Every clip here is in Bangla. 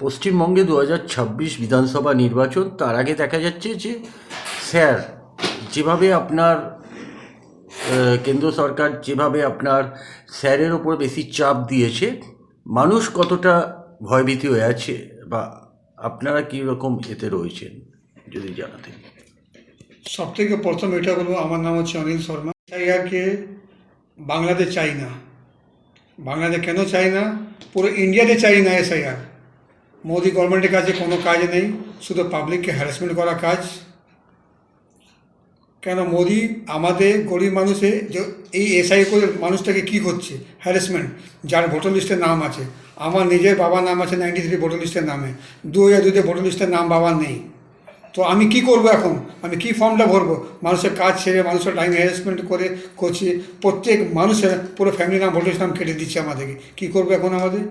পশ্চিমবঙ্গে দু হাজার ছাব্বিশ বিধানসভা নির্বাচন, তার আগে দেখা যাচ্ছে যে, স্যার, যেভাবে আপনার কেন্দ্র সরকার যেভাবে আপনার স্যারের ওপর বেশি চাপ দিয়েছে, মানুষ কতটা ভয়ভীতি হয়ে আছে বা আপনারা কী রকম এতে রয়েছেন, যদি জানাতেন। সব থেকে প্রথম এটা বলব, আমার নাম হচ্ছে অনিল শর্মা। এসআইআরকে বাংলাতে চাই না। বাংলাতে কেন চাই না? পুরো ইন্ডিয়াতে চাই না এসআইআর। মোদি গভর্নমেন্টের কাছে কোনো কাজ নেই, শুধু পাবলিককে হ্যারাসমেন্ট করা কাজ। কেন মোদি আমাদের গরিব মানুষে এই এসআই করে মানুষটাকে কী করছে হ্যারাসমেন্ট যার ভোটার লিস্টের নাম আছে। আমার নিজের বাবার নাম আছে নাইনটি থ্রি ভোটার লিস্টের নামে। দু হাজার দুইতে ভোটার লিস্টের নাম বাবার নেই। তো আমি কি করব এখন? আমি কি ফর্মটা ভরবো? মানুষের কাজ ছেড়ে মানুষের টাইম হ্যারাসমেন্ট করে করছি। প্রত্যেক মানুষের পুরো ফ্যামিলি নাম ভোটার নাম কেটে দিচ্ছে আমাদেরকে। কী করব এখন আমাদের?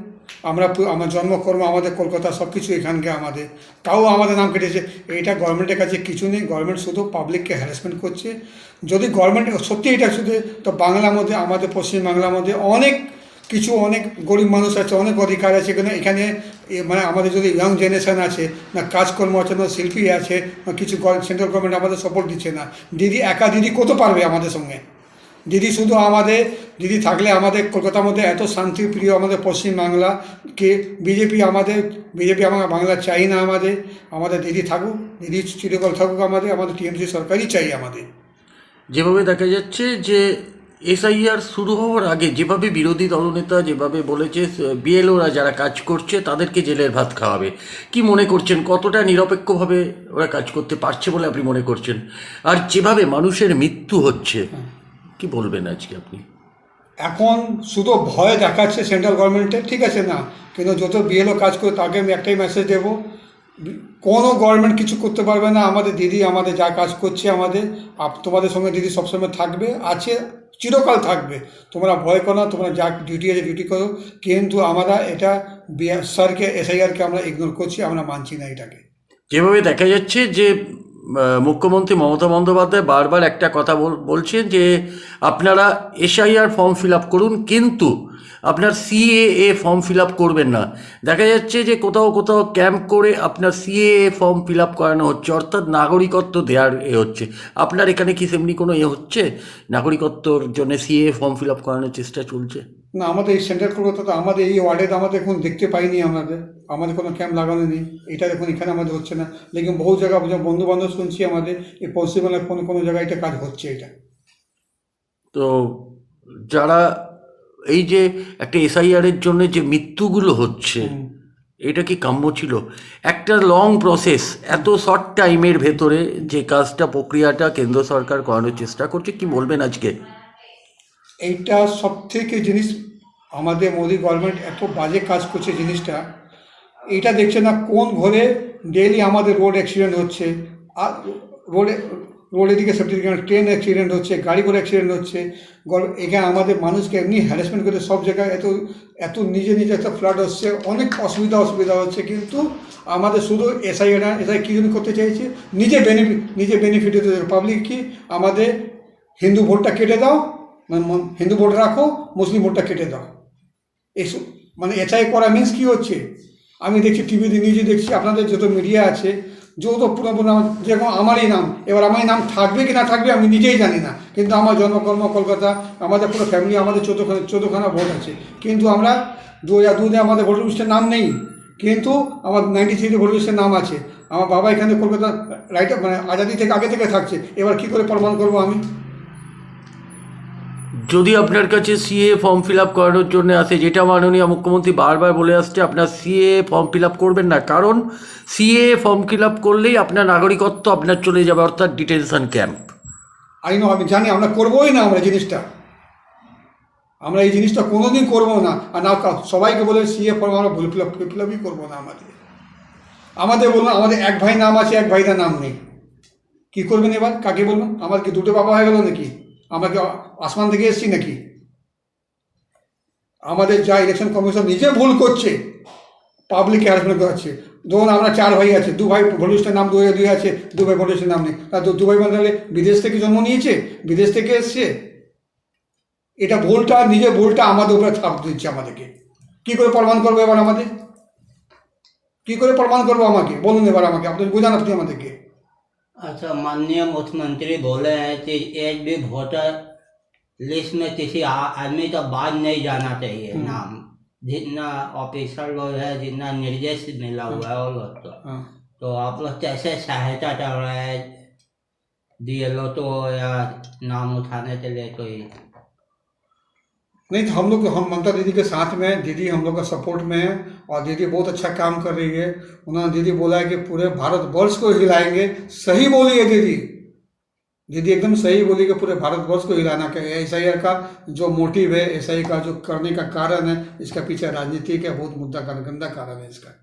আমরা আমার জন্মকর্ম, আমাদের কলকাতা সব কিছু এখানকে আমাদের। তাও আমাদের নাম কেটেছে। এইটা গভর্নমেন্টের কাছে কিছু নেই। গভর্নমেন্ট শুধু পাবলিককে হ্যারাসমেন্ট করছে। যদি গভর্নমেন্ট সত্যি এটা শুধু, তো বাংলার মধ্যে, আমাদের পশ্চিমবাংলার মধ্যে অনেক কিছু, অনেক গরিব মানুষ আছে, অনেক অধিকার আছে। কিন্তু এখানে মানে আমাদের যদি ইয়াং জেনারেশন আছে, না কাজকর্ম আছে, না শিল্পী আছে কিছু সেন্ট্রাল গভর্নমেন্ট আমাদের সাপোর্ট দিচ্ছে না। দিদি, একা দিদি কত পারবে আমাদের সঙ্গে? দিদি শুধু আমাদের দিদি থাকলে আমাদের কলকাতার মধ্যে এত শান্তিপ্রিয় আমাদের পশ্চিমবাংলাকে বিজেপি আমাদের বিজেপি আমার বাংলা চাই না আমাদের আমাদের দিদি থাকুক দিদি চিরকাল থাকুক আমাদের আমাদের টিএমসি সরকারই চাই আমাদের। যেভাবে দেখা যাচ্ছে যে এসআইআর শুরু হওয়ার আগে যেভাবে বিরোধী দলনেতা যেভাবে বলেছে বিএলওরা যারা কাজ করছে তাদেরকে জেলের ভাত খাওয়াবে। কি মনে করছেন? কতটা নিরপেক্ষভাবে ওরা কাজ করতে পারছে বলে আপনি মনে করছেন? আর যেভাবে মানুষের মৃত্যু হচ্ছে কি বলবেন আজকে আপনি? এখন শুধু ভয় দেখাচ্ছে সেন্ট্রাল গভর্নমেন্টের ঠিক আছে না? কিন্তু যত বিএলও কাজ করে তাকে আমি একটাই মেসেজ দেবো। কোনো গভর্নমেন্ট কিছু করতে পারবে না। আমাদের দিদি আমাদের যা কাজ করছে আমাদের আপ- তোমাদের সঙ্গে দিদি সবসময় থাকবে আছে চিরকাল থাকবে। তোমরা ভয় করো না তোমরা যা ডিউটি আছে ডিউটি করো। কিন্তু আমরা এটা স্যারকে এসআইআরকে আমরা ইগনোর করছি আমরা মানছি না এটাকে। যেভাবে দেখা যাচ্ছে যে মুখ্যমন্ত্রী মমতা বন্দ্যোপাধ্যায় বারবার একটা কথা বলছেন যে আপনারা এসআইআর ফর্ম ফিল আপ করুন, কিন্তু আপনার সিএএ ফর্ম ফিল আপ করবেন না। দেখা যাচ্ছে যে কোথাও কোথাও ক্যাম্প করে আপনার সিএএ ফর্ম ফিল আপ করানো হচ্ছে, অর্থাৎ নাগরিকত্ব দেওয়ার এ হচ্ছে। আপনার এখানে কি সেমনি কোনো এ হচ্ছে? নাগরিকত্বর জন্য সিএএ ফর্ম ফিল আপ করানোর চেষ্টা চলছে? না আমাদের এই সেন্ট্রাল কলকাতাতে আমাদের এই ওয়ার্ডে আমাদের এখন দেখতে পাইনি আমাদের। আমাদের কোনো ক্যাম্প লাগানো নেই। এটা এখন এখানে আমাদের হচ্ছে না। লেকিন বহু জায়গা বন্ধু বান্ধব শুনছি আমাদের এই পশ্চিমবাংলার কোনো কোনো জায়গায় এটা কাজ হচ্ছে এটা। তো যারা এই যে একটা এসআইআরের জন্য যে মৃত্যুগুলো হচ্ছে এটা কি কাম্য ছিল? একটা লং প্রসেস এত শর্ট টাইমের ভেতরে যে কাজটা প্রক্রিয়াটা কেন্দ্র সরকার করানোর চেষ্টা করছে কি বলবেন আজকে? এইটা সব থেকে জিনিস আমাদের মোদি গভর্নমেন্ট এত বাজে কাজ করছে জিনিসটা। এইটা দেখছে না কোন ঘরে ডেইলি আমাদের রোড অ্যাক্সিডেন্ট হচ্ছে, আর রোডে রোডের দিকে সেফটি ট্রেন অ্যাক্সিডেন্ট হচ্ছে, গাড়ি করে অ্যাক্সিডেন্ট হচ্ছে এখানে আমাদের মানুষকে এমনি হ্যারাসমেন্ট করে সব জায়গায় এত এত নিজে নিজে একটা ফ্লাড হচ্ছে, অনেক অসুবিধা অসুবিধা হচ্ছে, কিন্তু আমাদের শুধু এসআই না এসআই কী জন্য করতে চাইছে? নিজে বেনিফিট নিজে বেনিফিট পাবলিক কি? আমাদের হিন্দু ভোটটা কেটে দাও হিন্দু ভোট রাখো, মুসলিম ভোটটা কেটে দাও। এইসব মানে এটাই করা মিন্স কী হচ্ছে? আমি দেখছি টিভিতে নিউজে দেখছি, আপনাদের যত মিডিয়া আছে, যত পুরো পুরো যেরকম আমারই নাম, এবার আমার নাম থাকবে কি না থাকবে আমি নিজেই জানি না। কিন্তু আমার জন্মকর্ম, কলকাতা, আমাদের পুরো ফ্যামিলি আমাদের চোদ্দোখানা চোদ্দোখানা ভোট আছে। কিন্তু আমরা দু হাজার দুতে আমাদের ভোটার লিস্টের নাম নেই। কিন্তু আমার নাইনটি থ্রিতে ভোটার লিস্টের নাম আছে। আমার বাবা এখানে কলকাতা রাইট মানে আজাদি থেকে, আগে থেকে থাকছে। এবার কী করে প্রমাণ করব আমি? যদি আপনার কাছে সিএ ফর্ম ফিল আপ করানোর জন্য আসে, যেটা মাননীয় মুখ্যমন্ত্রী বারবার বলে আসছে, আপনার সিএ ফর্ম ফিল আপ করবেন না। কারণ সিএ ফর্ম ফিল আপ করলেই আপনার নাগরিকত্ব আপনার চলে যাবে, অর্থাৎ ডিটেনশন ক্যাম্প আই নো আমি জানি আমরা করবোই না আমরা জিনিসটা। আমরা এই জিনিসটা কোনোদিন করব না। আর না সবাইকে বলে সিএ ফর্ম আমরা ভুল ফিল আপ ফিল আপই করব না আমাদের। আমাদের বলুন, আমাদের এক ভাই নাম আছে, এক ভাইটার নাম নেই। কি করবেন এবার? কাকে বলবেন? আমার কি দুটো বাবা হয়ে গেল নাকি? আমরা কি আসমান থেকে এসছি নাকি? আমাদের যা ইলেকশন কমিশন নিজে ভুল করছে পাবলিক হ্যারাসমেন্ট করাচ্ছে। ধরুন আমরা চার ভাই আছে, দু ভাই ভলিউশনের নাম দু দুই আছে, দু ভাই ভলিউশনের নাম নেই। তো দু ভাই মানে বিদেশ থেকে জন্ম নিয়েছে, বিদেশ থেকে এসছে। এটা ভুলটা নিজে ভুলটা আমাদের উপরে ছাপ দিচ্ছে আমাদেরকে। কি করে প্রমাণ করব এবার আমাদের? কি করে প্রমাণ করব আমাকে? বলুন এবার আমাকে আপনি বোঝান আপনি আমাদেরকে। আচ্ছা মাননীয় মুখ্যমন্ত্রী বলে যে এক ভোটার लिस्ट में किसी आदमी का बाद नहीं जाना चाहिए। नाम जितना ऑफिसर लोग है जितना निर्देश मिला हुआ है वो लोग तो तो आप लोग कैसे सहायता कर रहे हैं? डी तो या नाम उठाने के लिए कोई? नहीं तो हम लोग हम ममता दीदी के साथ में दीदी हम लोग का सपोर्ट में है और दीदी बहुत अच्छा काम कर रही है। उन्होंने दीदी बोला है कि पूरे भारत वर्ष को हिलाएँगे। सही बोली है दीदी। दीदी एकदम सही बोली कि पूरे भारतवर्ष को हिलाना का एस आई का जो मोटिव है एस का जो करने का कारण है, इसका पीछे राजनीति का बहुत मुद्दा कारण गंदा कारण है इसका।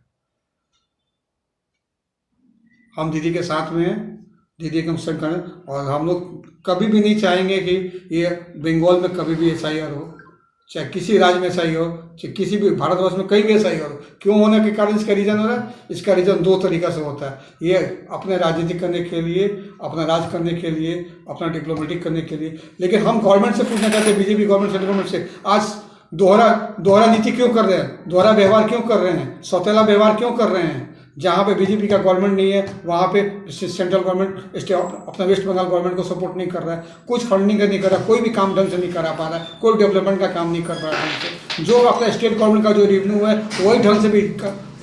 हम दीदी के साथ में हैं, दीदी एकदम संकट, और हम लोग कभी भी नहीं चाहेंगे कि ये बंगाल में कभी भी एस हो। चाहे किसी राज्य में सही हो, चाहे किसी भी भारतवर्ष में कहीं भी हो, क्यों होने के कारण इसका रीज़न हो रहा है? इसका रीज़न दो तरीका से होता है। ये अपने राजनीति करने के लिए, अपना राज करने के लिए, अपना डिप्लोमेटिक करने के लिए। लेकिन हम गवर्नमेंट से पूछना चाहते हैं बीजेपी गवर्नमेंट सेंट्रल गवर्नमेंट से, आज दोहरा दोहरा नीति क्यों कर रहे हैं? दोहरा व्यवहार क्यों कर रहे हैं? सौतेला व्यवहार क्यों कर रहे हैं? जहाँ पे बीजेपी का गवर्नमेंट नहीं है, वहाँ पे सेंट्रल गवर्नमेंट स्टे अपना वेस्ट बंगाल गवर्नमेंट को सपोर्ट नहीं कर रहा है। कुछ फंडिंग नहीं कर रहा कोई भी काम ढंग से नहीं करा पा रहा है, कोई डेवलपमेंट का काम नहीं कर पा रहा है जो अपना स्टेट गवर्नमेंट का जो रेवेन्यू है, वही ढंग से भी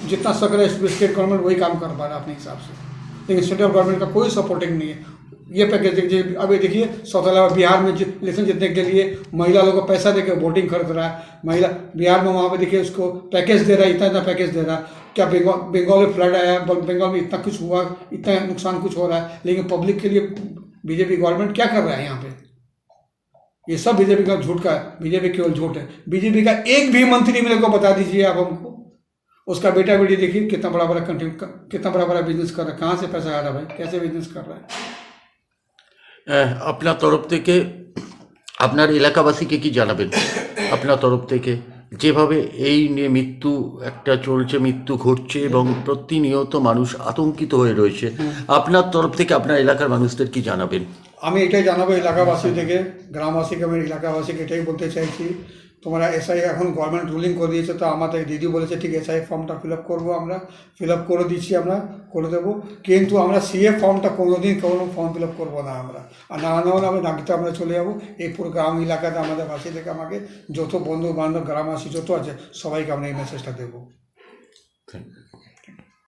जितना सक रहा है स्टेट गवर्नमेंट वही काम कर पा रहा है अपने हिसाब से। लेकिन सेंट्रल गवर्नमेंट का कोई सपोर्टिंग नहीं है। ये पैकेज देखिए अभी देखिए सौतेला बिहार में इलेक्शन जीतने के लिए महिला लोगों को पैसा देकर वोटिंग खरीद रहा है। महिला बिहार में वहाँ पे देखिए उसको पैकेज दे रहा है इतना इतना पैकेज दे रहा है। क्या बंगाल बंगाल में फ्लड आया बल- बंगाल में इतना कुछ हुआ इतना नुकसान कुछ हो रहा है लेकिन पब्लिक के लिए बीजेपी गवर्नमेंट क्या कर रहा है यहाँ पे ये सब बीजेपी का झूठ का है बीजेपी केवल झूठ है बीजेपी का एक भी मंत्री मेरे को बता दीजिए आप हमको उसका बेटा बेटी देखिए कितना बड़ा बड़ा कंट्री कितना बड़ा बड़ा बिजनेस कर रहा है कहाँ से पैसा आ रहा है भाई कैसे बिजनेस कर रहा है আহ, আপনার তরফ থেকে আপনার এলাকাবাসীকে কি জানাবেন আপনার তরফ থেকে যেভাবে এই নিয়ে মৃত্যু একটা চলছে মৃত্যু ঘটছে এবং প্রতিনিয়ত মানুষ আতঙ্কিত হয়ে রয়েছে। আপনার তরফ থেকে আপনার এলাকার মানুষদের কি জানাবেন? আমি এটাই জানাব এলাকাবাসী থেকে গ্রামবাসীকে আমি এলাকাবাসীকে এটাই বলতে চাইছি তোমরা এসআই এখন গভর্নমেন্ট রুলিং করে দিয়েছে, তো আমাদের দিদি বলেছে, ঠিক এসআই ফর্মটা ফিল আপ করব আমরা ফিল আপ করে দিচ্ছি আমরা, করে দেবো। কিন্তু আমরা সিএ ফর্মটা কোনো দিন কোনো ফর্ম ফিল আপ করব না আমরা। আর না না হলে আমরা নাগিতে আমরা চলে যাব। এই পুরো গ্রাম এলাকাতে আমাদের বাসি থেকে আমাকে যত বন্ধু বান্ধব গ্রামবাসী যত আছে, সবাইকে আমরা এই মেসেজটা দেবো।